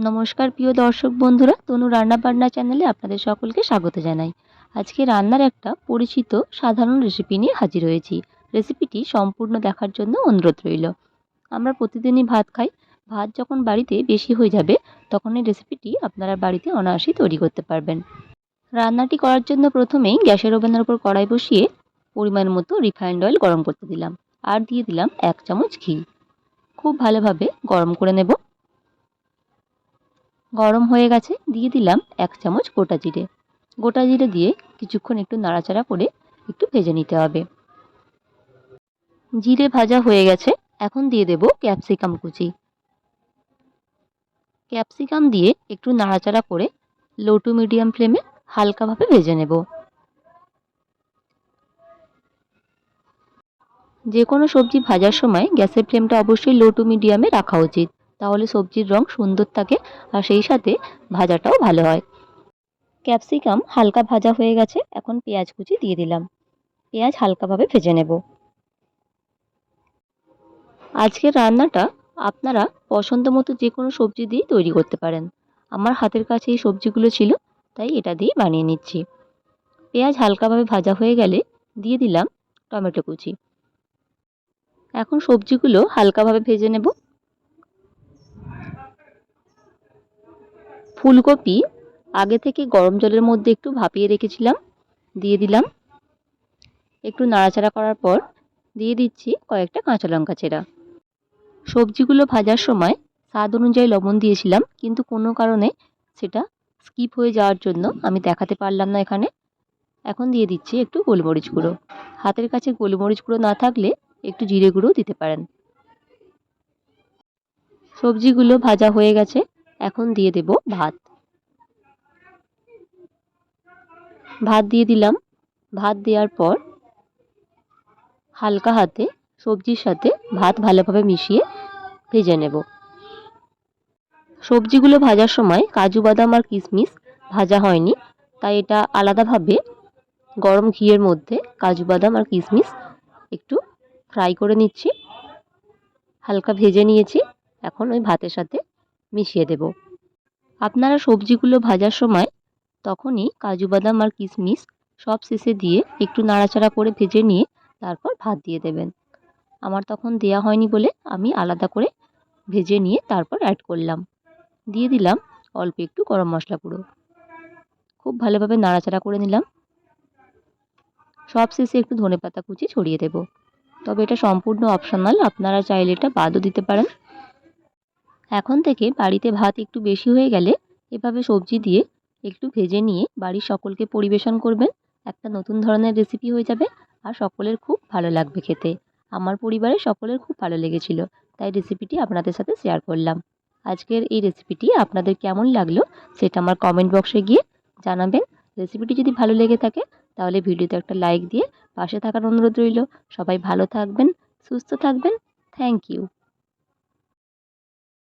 নমস্কার প্রিয় দর্শক বন্ধুরা, তনু রান্নাবান্না চ্যানেলে আপনাদের সকলকে স্বাগত জানাই। আজকে রান্নার একটা পরিচিত সাধারণ রেসিপি নিয়ে হাজির হয়েছি। রেসিপিটি সম্পূর্ণ দেখার জন্য অনুরোধ রইল। আমরা প্রতিদিনই ভাত খাই। ভাত যখন বাড়িতে বেশি হয়ে যাবে, তখন এই রেসিপিটি আপনারা বাড়িতে অনায়াসেই তৈরি করতে পারবেন। রান্নাটি করার জন্য প্রথমেই গ্যাসের ওভেনের উপর কড়াই বসিয়ে পরিমাণ মতো রিফাইন্ড অয়েল গরম করতে দিলাম। আর দিয়ে দিলাম এক চামচ ঘি। খুব ভালোভাবে গরম করে নেব। গরম হয়ে গেছে, দিয়ে দিলাম এক চামচ গোটা জিরে। গোটা জিরে দিয়ে কিছুক্ষণ একটু নাড়াচাড়া করে একটু ভেজে নিতে হবে। জিরে ভাজা হয়ে গেছে, এখন দিয়ে দেব ক্যাপসিকাম কুচি। ক্যাপসিকাম দিয়ে একটু নাড়াচাড়া করে লো টু মিডিয়াম ফ্লেমে হালকাভাবে ভেজে নেব। যে কোনো সবজি ভাজার সময় গ্যাসের ফ্লেমটা অবশ্যই লো টু মিডিয়ামে রাখা উচিত। তাহলে সবজির রং সুন্দর থাকে আর সেই সাথে ভাজাটাও ভালো হয়। ক্যাপসিকাম হালকা ভাজা হয়ে গেছে, এখন পেঁয়াজ কুচি দিয়ে দিলাম। পেঁয়াজ হালকাভাবে ভেজে নেব। আজকের রান্নাটা আপনারা পছন্দ মতো যে কোনো সবজি দিয়েই তৈরি করতে পারেন। আমার হাতের কাছে এই সবজিগুলো ছিল, তাই এটা দিয়ে বানিয়ে নিচ্ছি। পেঁয়াজ হালকাভাবে ভাজা হয়ে গেলে দিয়ে দিলাম টমেটো কুচি। এখন সবজিগুলো হালকাভাবে ভেজে নেব। ফুলকপি আগে থেকে গরম জলের মধ্যে একটু ভাপিয়ে রেখেছিলাম, দিয়ে দিলাম। একটু নাড়াচাড়া করার পর দিয়ে দিচ্ছি কয়েকটা কাঁচা লঙ্কা চেরা। সবজিগুলো ভাজার সময় স্বাদ অনুযায়ী লবণ দিয়েছিলাম, কিন্তু কোনো কারণে সেটা স্কিপ হয়ে যাওয়ার জন্য আমি দেখাতে পারলাম না এখানে। এখন দিয়ে দিচ্ছি একটু গোলমরিচ গুঁড়ো। হাতের কাছে গোলমরিচ গুঁড়ো না থাকলে একটু জিরে গুঁড়ো দিতে পারেন। সবজিগুলো ভাজা হয়ে গেছে। এখন দিয়ে দেব ভাত। ভাত দিয়ে দিলাম। ভাত দেওয়ার পর হালকা হাতে সবজির সাথে ভাত ভালোভাবে মিশিয়ে ভেজে নেব। সবজিগুলো ভাজার সময় কাজু, বাদাম আর কিশমিশ ভাজা হয়নি, তাই এটা আলাদাভাবে গরম ঘিয়ের মধ্যে কাজু, বাদাম আর কিশমিশ একটু ফ্রাই করে নিচ্ছি। হালকা ভেজে নিয়েছি। এখন ওই ভাতের সাথে মিশিয়ে দেব। আপনারা সবজিগুলো ভাজার সময় তখনই কাজু বাদাম আর কিশমিশ সব শেষে দিয়ে একটু নাড়াচাড়া করে ভেজে নিয়ে তারপর ভাত দিয়ে দেবেন। আমার তখন দেয়া হয়নি বলে আমি আলাদা করে ভেজে নিয়ে তারপর অ্যাড করলাম। দিয়ে দিলাম অল্প একটু গরম মশলা গুঁড়ো। খুব ভালোভাবে নাড়াচাড়া করে নিলাম। সব শেষে একটু ধনে পাতা কুচি ছড়িয়ে দেব। তবে এটা সম্পূর্ণ অপশনাল আপনারা চাইলে এটা বাদও দিতে পারেন। এখন থেকে বাড়িতে ভাত একটু বেশি হয়ে গেলে এভাবে সবজি দিয়ে একটু ভেজে নিয়ে বাড়ির সকলকে পরিবেশন করবেন। একটা নতুন ধরনের রেসিপি হয়ে যাবে আর সকলের খুব ভালো লাগবে খেতে। আমার পরিবারের সকলের খুব ভালো লেগেছিল, তাই রেসিপিটি আপনাদের সাথে শেয়ার করলাম। আজকের এই রেসিপিটি আপনাদের কেমন লাগল সেটা আমার কমেন্ট বক্সে গিয়ে জানাবেন। রেসিপিটি যদি ভালো লেগে থাকে তাহলে ভিডিওতে একটা লাইক দিয়ে পাশে থাকার অনুরোধ রইল। সবাই ভালো থাকবেন, সুস্থ থাকবেন। Thank you